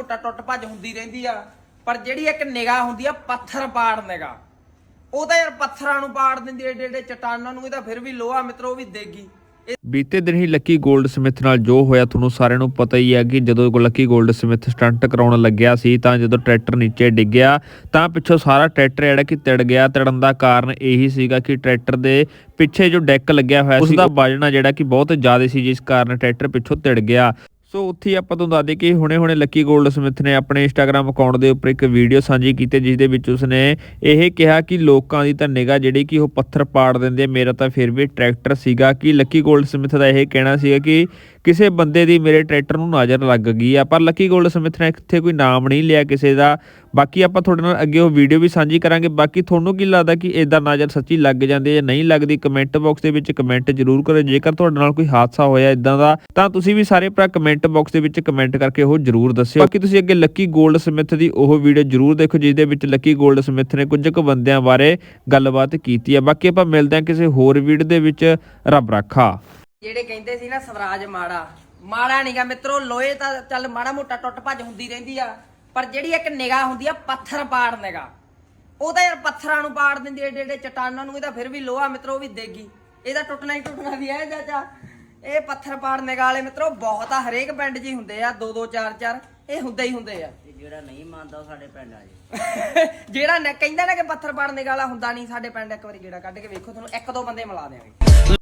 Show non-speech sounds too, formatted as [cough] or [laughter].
ਮੋਟਾ ਟੁੱਟ ਭੱਜ ਹੁੰਦੀ ਰਹਿੰਦੀ ਆ। ਪਰ ਜਿਹੜੀ ਇੱਕ ਨਿਗਾਹ ਹੁੰਦੀ ਆ ਪੱਥਰ ਪਾੜ ਨਿਗਾਹ। ਉਹ ਤਾਂ ਯਾਰ ਪੱਥਰਾਂ ਨੂੰ ਪਾੜ ਦਿੰਦੀ ਏਡੇ ਏਡੇ ਚਟਾਨਾਂ ਨੂੰ ਇਹ ਤਾਂ ਫਿਰ ਵੀ ਲੋਹਾ ਮਿੱਤਰੋ ਉਹ ਵੀ ਦੇਗੀ। ਬੀਤੇ ਦਿਨ ਹੀ ਲੱਕੀ 골ਡ ਸਮਿਥ ਨਾਲ ਜੋ ਹੋਇਆ ਤੁਹਾਨੂੰ ਸਾਰਿਆਂ ਨੂੰ ਪਤਾ ਹੀ ਹੈ ਕਿ ਜਦੋਂ ਲੱਕੀ 골ਡ ਸਮਿਥ ਸਟੰਟ ਕਰਾਉਣ ਲੱਗਿਆ ਸੀ ਤਾਂ ਜਦੋਂ ਟਰੈਕਟਰ ਨੀਚੇ ਡਿੱਗਿਆ ਤਾਂ ਪਿੱਛੋਂ ਸਾਰਾ ਟਰੈਕਟਰ ਜਿਹੜਾ ਕਿ ਤਿੜ ਗਿਆ। ਤਿੜਨ ਦਾ ਕਾਰਨ ਇਹੀ ਸੀਗਾ ਕਿ ਟਰੈਕਟਰ ਦੇ ਪਿੱਛੇ ਜੋ ਡੈਕ ਲੱਗਿਆ ਹੋਇਆ ਸੀ ਉਸ ਦਾ ਵਜਨ ਜਿਹੜਾ ਕਿ ਬਹੁਤ ਜ਼ਿਆਦਾ ਸੀ ਜਿਸ ਕਾਰਨ ਟਰੈਕਟਰ ਪਿੱਛੋਂ ਤਿੜ ਗਿਆ। ਸੋ ਉੱਥੇ ਹੀ ਆਪਾਂ ਤੁਹਾਨੂੰ ਦੱਸ ਦਈਏ ਕਿ ਹੁਣੇ-ਹੁਣੇ ਲੱਕੀ ਗੋਲਡ ਸਮਿਥ ਨੇ ਆਪਣੇ ਇੰਸਟਾਗ੍ਰam ਅਕਾਊਂਟ ਦੇ ਉੱਪਰ ਇੱਕ ਵੀਡੀਓ ਸਾਂਝੀ ਕੀਤੀ ਜਿਸ ਦੇ ਵਿੱਚ ਉਸਨੇ ਇਹ ਕਿਹਾ ਕਿ ਲੋਕਾਂ ਦੀ ਤਾਂ ਨਿਗਾਹ ਜਿਹੜੀ ਕਿ ਉਹ ਪੱਥਰ ਪਾੜ ਦਿੰਦੇ ਮੇਰਾ ਤਾਂ ਫਿਰ ਵੀ ਟਰੈਕਟਰ ਸੀਗਾ ਕਿ ਲੱਕੀ ਗੋਲਡ ਸਮਿਥ ਦਾ ਇਹ ਕਹਿਣਾ ਸੀਗਾ ਕਿ ਕਿਸੇ ਬੰਦੇ ਦੀ ਮੇਰੇ ਟਰੈਕਟਰ ਨੂੰ ਨਜ਼ਰ ਲੱਗ ਗਈ ਆ, ਪਰ ਲੱਕੀ ਗੋਲਡ ਸਮਿਥ ਨੇ ਇੱਥੇ ਕੋਈ ਨਾਮ ਨਹੀਂ ਲਿਆ ਕਿਸੇ ਦਾ। ਬਾਕੀ ਆਪਾਂ ਤੁਹਾਡੇ ਨਾਲ ਅੱਗੇ ਉਹ ਵੀਡੀਓ ਵੀ ਸਾਂਝੀ ਕਰਾਂਗੇ। ਬਾਕੀ ਤੁਹਾਨੂੰ ਕੀ ਲੱਗਦਾ ਕਿ ਇਦਾਂ ਨਜ਼ਰ ਸੱਚੀ ਲੱਗ ਜਾਂਦੀ ਹੈ ਜਾਂ ਨਹੀਂ ਲੱਗਦੀ? ਕਮੈਂਟ ਬਾਕਸ ਦੇ ਵਿੱਚ ਕਮੈਂਟ ਜ਼ਰੂਰ ਕਰੋ ਜੇਕਰ ਤੁਹਾਡੇ ਨਾਲ ਕੋਈ ਹਾਦਸਾ ਹੋਇਆ ਇਦਾਂ ਦਾ, ਤਾਂ ਤੁਸੀਂ ਵੀ ਸਾਰੇ ਭਰਾ ਕਮੈਂਟ ਬਾਕਸ ਦੇ ਵਿੱਚ ਕਮੈਂਟ ਕਰਕੇ ਉਹ ਜ਼ਰੂਰ ਦੱਸਿਓ। ਬਾਕੀ ਤੁਸੀਂ ਅੱਗੇ ਲੱਕੀ ਗੋਲਡ ਸਮਿਥ ਦੀ ਉਹ ਵੀਡੀਓ ਜ਼ਰੂਰ ਦੇਖੋ ਜਿਸ ਦੇ ਵਿੱਚ ਲੱਕੀ ਗੋਲਡ ਸਮਿਥ ਨੇ ਕੁਝ ਕੁ ਬੰਦਿਆਂ ਬਾਰੇ ਗੱਲਬਾਤ ਕੀਤੀ ਹੈ ਬਾਕੀ ਆਪਾਂ ਮਿਲਦੇ ਹਾਂ ਕਿਸੇ ਹੋਰ ਵੀਡੀਓ ਦੇ ਵਿੱਚ। ਰੱਬ ਰੱਖਾ। ਜਿਹੜੇ ਕਹਿੰਦੇ ਸੀ ਨਾ ਸਵਰਾਜ ਮਾੜਾ ਮਾੜਾ ਨਹੀਂਗਾ ਮਿੱਤਰੋ ਲੋਹੇ ਤਾਂ ਚੱਲ ਮਾੜਾ ਮੋਟਾ ਟੁੱਟ ਭੱਜ ਹੁੰਦੀ ਰਹਿੰਦੀ ਆ ਪਰ ਜਿਹੜੀ ਇੱਕ ਨਿਗਾਹ ਹੁੰਦੀ ਆ ਪੱਥਰ ਪਾੜ ਨਿਗਾਹ। ਉਹ ਤਾਂ ਯਾਰ ਪੱਥਰਾਂ ਨੂੰ ਪਾੜ ਦਿੰਦੀ ਏਡੇ ਏਡੇ ਚਟਾਨਾਂ ਨੂੰ ਇਹ ਤਾਂ ਫਿਰ ਵੀ ਲੋਹਾ ਮਿੱਤਰੋ ਵੀ ਦੇਗੀ। ਇਹਦਾ ਟੁੱਟਣਾ ਹੀ ਟੁੱਟਣਾ ਵੀ ਹੈ ਚਾਚਾ ਇਹ ਪੱਥਰ ਪਾੜ ਨਿਗਾਹ ਵਾਲੇ ਮਿੱਤਰੋ ਬਹੁਤ ਆ ਹਰੇਕ ਪਿੰਡ 'ਚ ਹੀ ਹੁੰਦੇ ਆ ਦੋ ਦੋ ਚਾਰ ਚਾਰ ਇਹ ਹੁੰਦੇ ਹੀ ਹੁੰਦੇ ਆ। ਜਿਹੜਾ ਨਹੀਂ ਮੰਨਦਾ ਉਹ ਸਾਡੇ ਪਿੰਡ ਆ ਜੀ। [laughs] ਜਿਹੜਾ ਨਾ ਕਹਿੰਦਾ ਨਾ ਕਿ ਪੱਥਰ ਪਾੜ ਨਿਗਾਹ ਵਾਲਾ ਹੁੰਦਾ ਨਹੀਂ ਸਾਡੇ ਪਿੰਡ ਇੱਕ ਵਾਰੀ ਗੇੜਾ ਕੱਢ ਕੇ ਵੇਖੋ ਤੁਹਾਨੂੰ ਇੱਕ ਦੋ ਬੰਦੇ ਮਿਲਾ ਦਿਆਂਗੇ।